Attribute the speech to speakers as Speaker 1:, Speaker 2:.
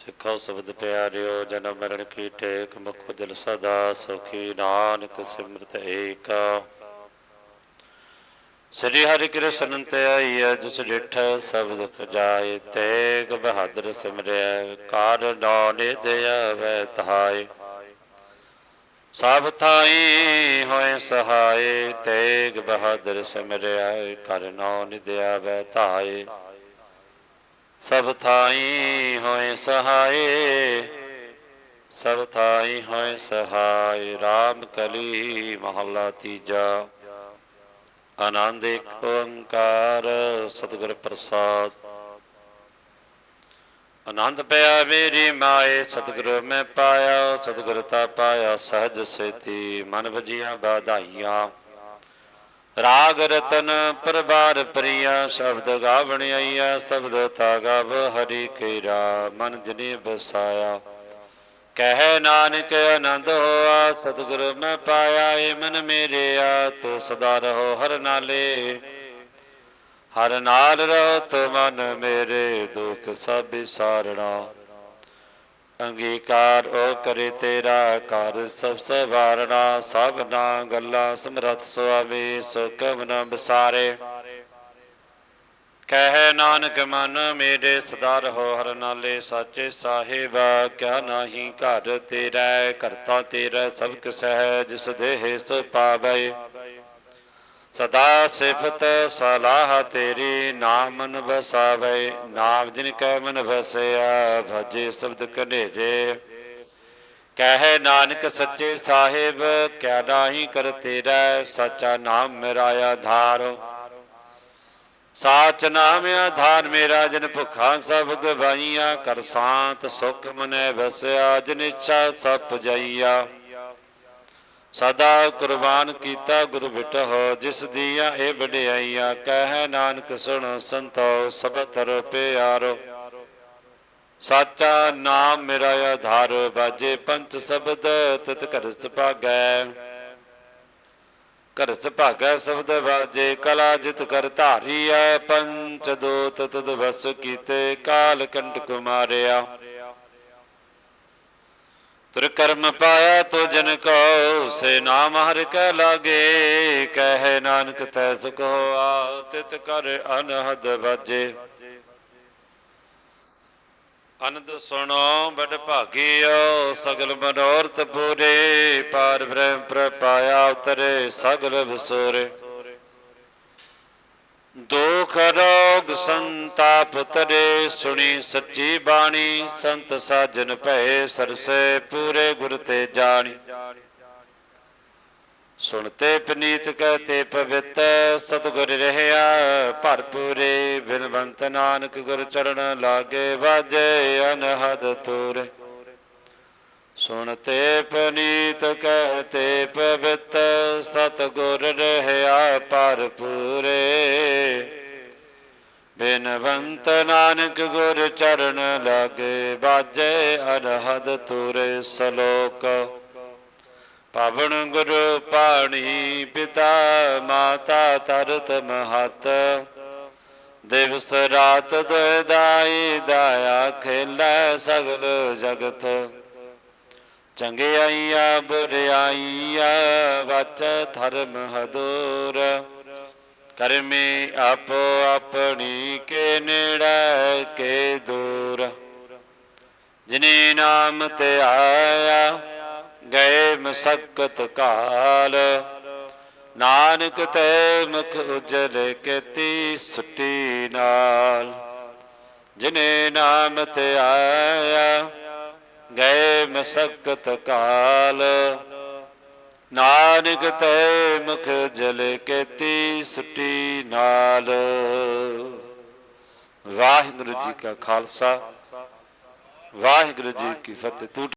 Speaker 1: ਸਿੱਖੋ ਸ਼ਬਦ ਪਿਆਰਿਓ, ਜਨਮ ਮਰਨ ਕੀ ਟੇਕ ਮੁਖ ਦਿਲ ਸਦਾ ਸੁਖੀ, ਨਾਨਕ ਸਿਮਰਤ ਏਕ। ਸ੍ਰੀ ਹਰਿ ਕ੍ਰਿਸ਼ਨ ਤੇ ਆਈਐ, ਜਿਸ ਡਿਠ ਸਭ ਦੁਖ ਜਾਏ, ਤੇਗ ਬਹਾਦਰ ਸਿਮਰਿਆ ਕਾਰ ਨਾਨੇ ਦਿਆ ਤਹਾਏ ਸਭ ਥਾਈ ਹੋਏ ਸਹਾਏ, ਤੇਗ ਬਹਾਦਰ ਸਿਮਰਿਆ ਕਰ ਨਾਮ ਵੈ ਧਾਏ। ਸਭ ਥਾਈ ਹੋਏ ਸਹਾਏ, ਸਭ ਥਾਈ ਹੋਏ ਸਹਾਏ RAM ਕਲੀ ਮਹੱਲਾ ਤੀਜਾ। ਆਨੰਦ ਇੱਕ ਓੰਕਾਰ, ਸਤਿਗੁਰ ਪ੍ਰਸਾਦ। ਆਨੰਦ ਪਿਆ ਮੇਰੀ ਮਾਏ, ਸਤਿਗੁਰ ਮੈਂ ਪਾਇਆ, ਸਤਿਗੁਰ ਤਾ ਪਾਇਆ ਸਹਜ ਸੇਤੀ। ਮਨ ਵਜੀਆਂ ਬਾਧਾਈਆਂ ਰਾਗ ਰਤਨ ਪਰਬਾਰ ਪ੍ਰਿਆ ਸ਼ਬਦ ਗਾਵਣ ਆਈਆ, ਸ਼ਬਦ ਤਾ ਗਾਵ ਹਰੀ ਕੇਰਾ, ਮਨ ਜਨੇ ਬਸਾਇਆ ਕਹਿ ਨਾਨਕ ਆਨੰਦ ਹੋਆ, ਸਤਿਗੁਰ ਮੈਂ ਪਾਇਆ, ਏ ਮਨ ਮੇਰੇ ਆ ਤੂੰ ਸਦਾ ਰਹੋ ਹਰ ਨਾਲੇ। ਹਰ ਨਾਲ ਰਹੋ ਤੋ ਮਨ ਮੇਰੇ, ਦੁਖ ਸਭ ਵਿਸਾਰਣਾ। ਅੰਗੀਕਾਰ ਉਹ ਕਰੇ ਤੇਰਾ ਕਰ ਸਭ ਸਵਾਰਣਾ ਸਭ ਨਾ ਗੱਲਾਂ ਸਮਰਥ ਸੁਆਮੀ ਸੋ ਨ ਬਸਾਰੇ। ਕਹਿ ਨਾਨਕ ਮਨ, ਮੇਰੇ ਸਦਾ ਰਹੋ ਹਰ ਨਾਲੇ, ਸਾਚੇ ਸਾਹਿਬ, ਕਿਆ ਨਾਹੀ ਘਰ ਤੇਰਾ, ਕਰਤਾ ਤੇਰਾ ਸਭ ਕਿਸ ਹੈ ਜਿਸ ਦੇਹ ਸੋ ਪਾਵੇ। ਸਦਾ ਸਿਫਤ ਸਲਾਹ ਤੇਰੀ ਨਾਮ ਮਨ ਵਸਾਵੇ, ਨਾਮ ਜਿਨ ਕੈ ਮਨ ਵਸਿਆ, ਭਜੇ ਸ਼ਬਦ ਕਨੇਜੇ ਕਹਿ ਨਾਨਕ ਸੱਚੇ ਸਾਹਿਬ, ਕਿਆ ਨਾਹੀ ਕਰ ਤੇਰਾ, ਸੱਚਾ ਨਾਮ ਮੇਰਾ ਆਧਾਰ। ਸਾਚ ਨਾਮ ਆਧਾਰ ਮੇਰਾ, ਜਿਨ ਭੁਖਾਂ ਸਭ ਗਵਾਈਆਂ ਕਰ ਸਾਤ ਸੁਖ ਮਨੈ ਵਸਿਆ, ਜਿਨ ਇੱਛਾ ਸਭ ਜਾਈਆ। ਸਦਾ ਕੁਰਬਾਨ ਕੀਤਾ ਗੁਰੂ ਬਿਟਹੁ ਜਿਸ ਦੀਆਂ ਇਹ ਵਡਿਆਈਆਂ, ਕਹਿ ਨਾਨਕ ਸੁਣ ਸੰਤੋ ਸਭ ਤਰ ਪਿਆਰੋ ਸਾਚਾ ਨਾਮ ਮੇਰਾ ਆਧਾਰ, ਬਾਜੇ ਪੰਚ ਸ਼ਬਦ ਤਤ ਘਰ ਸੁਭਾਗੈ ਘਰ ਸੁਭਾਗੈ ਸ਼ਬਦ ਬਾਜੇ, ਕਲਾ ਜਿਤ ਕਰ ਧਾਰੀ ਧਾਰੀਐ, ਪੰਚ ਦੋ ਤਤ ਵਸ ਕੀਤੇ, ਕਾਲ ਕੰਡ ਕੁਮਾਰਿਆ ਤੁਰ ਕਰਮ ਪਾਇਆ ਤੋ ਜਨ ਕੋ, ਸੇ ਨਾਮ ਹਰਿ ਕੈ ਲਾਗੇ। ਕਹਿ ਨਾਨਕ ਤੈ ਸੁਖ ਹੋਆ, ਤਿਤ ਕਰ ਅਨਹਦ ਵਾਜੇ। ਅਨੰਦ ਸੁਣੋ ਬੜ ਭਾਗਿਓ, ਸਗਲ ਮਨੋਰਥ ਪੂਰੇ। ਪਾਰ ਬ੍ਰਹਮ ਪ੍ਰਪਾਇਆ ਉਤਰੇ, ਸਗਲ ਵਿਸੋਰੇ। ਦੁਖ ਰੋਗ ਸੰਤਾਪ ਤਰੇ ਸੁਣੀ ਸੱਚੀ ਬਾਣੀ, ਸੰਤ ਸਾਜਨ ਭਏ ਸਰਸੇ ਪੂਰੇ ਗੁਰ ਤੇ ਜਾਣੀ। ਸੁਣਤੇ ਪਨੀਤ ਕਹਤੇ ਪਵਿੱਤ, ਸਤਗੁਰ ਰਹਿਆ ਭਰਪੂਰੇ, ਬਿਨਵੰਤ ਨਾਨਕ ਗੁਰ ਚਰਨ ਲਾਗੇ ਵਾਜੇ ਅਨਹਦ ਤੂਰੇ। ਸੁਣਤੇ ਪਨੀਤ ਕਹਤੇ ਪਵਿੱਤ, ਸਤਗੁਰ ਰਹਿਆ ਭਰਪੂਰੇ ਬਿਨਵੰਤ ਨਾਨਕ ਗੁਰ ਚਰਨ ਲਾਗੇ, ਬਾਜੇ ਅਨਹਦ ਤੁਰੇ ਸਲੋਕ। ਪਾਵਨ ਗੁਰੂ ਪਾਣੀ ਪਿਤਾ, ਮਾਤਾ ਤਰਤ ਮਹਤ। ਦਿਵਸ ਰਾਤ ਦਾਈ ਦਾਇਆ ਖੇਲੇ ਸਗਲ ਜਗਤ। ਚੰਗਿਆਈਆ ਬੁਰਿਆਈਆ ਵਚ ਧਰਮ ਹਦੂਰ। ਕਰਮੀ ਆਪੋ ਆਪਣੀ ਕੇ ਨੇੜੇ ਕੇ ਦੂਰ। ਜਿਨੇ ਨਾਮ ਤੇ ਆਇਆ, ਗਏ ਮਸਕਤ ਕਾਲ। ਨਾਨਕ ਤੇ ਮੁਖ ਉਜਲ ਕੇਤੀ ਸੁਟੀ ਨਾਲ। ਜਿਨੇ ਨਾਮ ਤੇ ਆਇਆ, ਗਏ ਮਸਕਤ ਕਾਲ। ਨਾਨਕ ਤੇ ਮੁਖ ਜਲ ਕੇਤੀ ਸੁਟੀ ਨਾਲ। ਵਾਹਿਗੁਰੂ ਜੀ ਕਾ ਖਾਲਸਾ, ਵਾਹਿਗੁਰੂ ਜੀ ਕੀ ਫਤਿਹ। ਤੂੰ